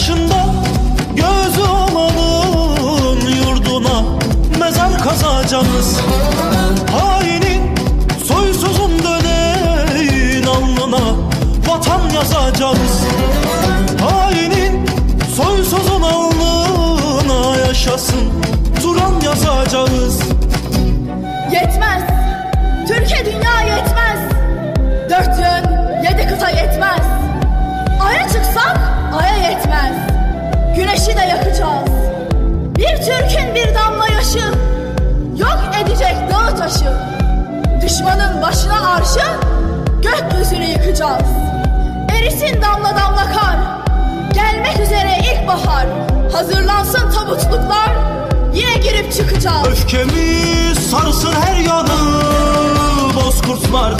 Taşında gözüm alın yurduna Mezar kazacağız. Hainin soysuzun döneyin alnına Vatan yazacağız. Hainin soysuzun alnına yaşasın Turan yazacağız. Yetmez. Türkiye dünya De yakacağız. Bir Türk'ün bir damla yaşı yok edecek dağı taşı. Düşmanın başına arşı gökyüzünü yıkacağız. Erisin damla damla kar. Gelmek üzere ilkbahar. Hazırlansın tabutluklar. Yine girip çıkacağız. Öfkemiz sarsın her yanı Bozkurtlar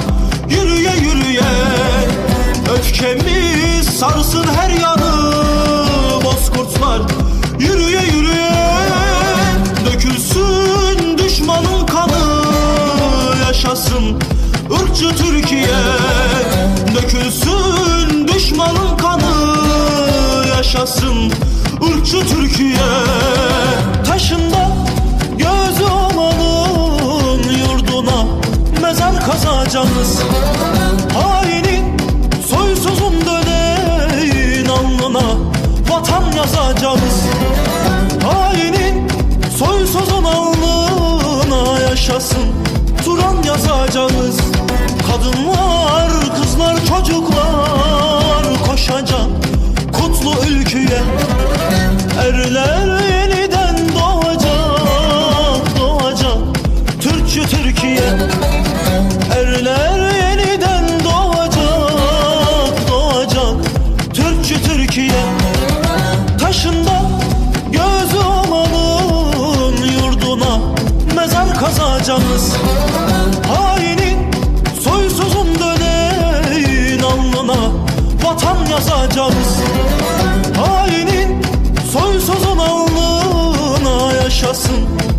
yürüye yürüye ırkçı Türkiye Dökülsün düşmanın kanı Yaşasın ırkçı Türkiye. Taşında gözüm alın yurduna Mezar kazacağız. Hainin soysuzun döneyin alnına Vatan yazacağız. Hainin soysuzun alnına yaşasın Erler yeniden doğacak, doğacak. Türkçü Türkiye Erler yeniden doğacak, doğacak. Türkçü Türkiye Taşında gözüm alın yurduna. Mezar kazacağız Hainin soysuzun döneyin alnına. Vatan yazacağız yaşasın.